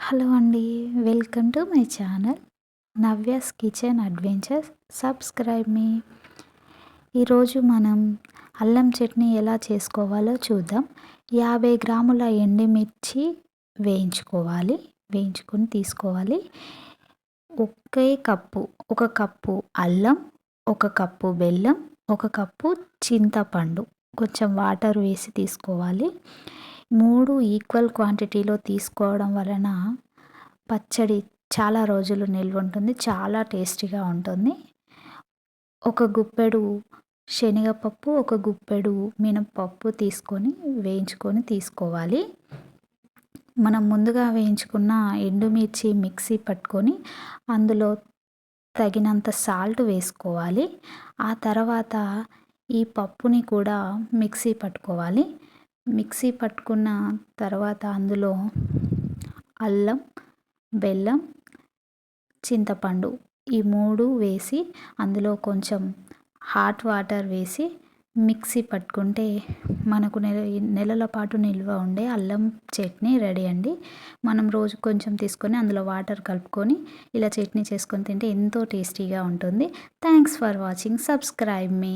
Hello అండి welcome to my channel Navya's kitchen adventures. Subscribe మీ. ఈరోజు మనం అల్లం చట్నీ ఎలా చేసుకోవాలో చూద్దాం. యాభై గ్రాముల ఎండుమిర్చి వేయించుకోవాలి వేయించుకొని తీసుకోవాలి. ఒకే కప్పు ఒక కప్పు అల్లం ఒక కప్పు బెల్లం ఒక కప్పు చింతపండు. కొంచెం వాటర్ వేసి తీసుకోవాలి. మూడు ఈక్వల్ క్వాంటిటీలో తీసుకోవడం వలన పచ్చడి చాలా రోజులు నిల్వ ఉంటుంది చాలా టేస్టీగా ఉంటుంది. ఒక గుప్పెడు శనగపప్పు ఒక గుప్పెడు మినపప్పు తీసుకొని వేయించుకొని తీసుకోవాలి. మనం ముందుగా వేయించుకున్న ఎండుమిర్చి మిక్సీ పట్టుకొని అందులో తగినంత సాల్ట్ వేసుకోవాలి. ఆ తర్వాత ఈ పప్పుని కూడా మిక్సీ పట్టుకోవాలి. మిక్సీ పట్టుకున్న తర్వాత అందులో అల్లం బెల్లం చింతపండు ఈ మూడు వేసి అందులో కొంచెం హాట్ వాటర్ వేసి మిక్సీ పట్టుకుంటే మనకు నెల నెలల పాటు నిల్వ ఉండే అల్లం చట్నీ రెడీ అండి. మనం రోజు కొంచెం తీసుకొని అందులో వాటర్ కలుపుకొని ఇలా చట్నీ చేసుకొని తింటే ఎంతో టేస్టీగా ఉంటుంది. Thanks for watching subscribe me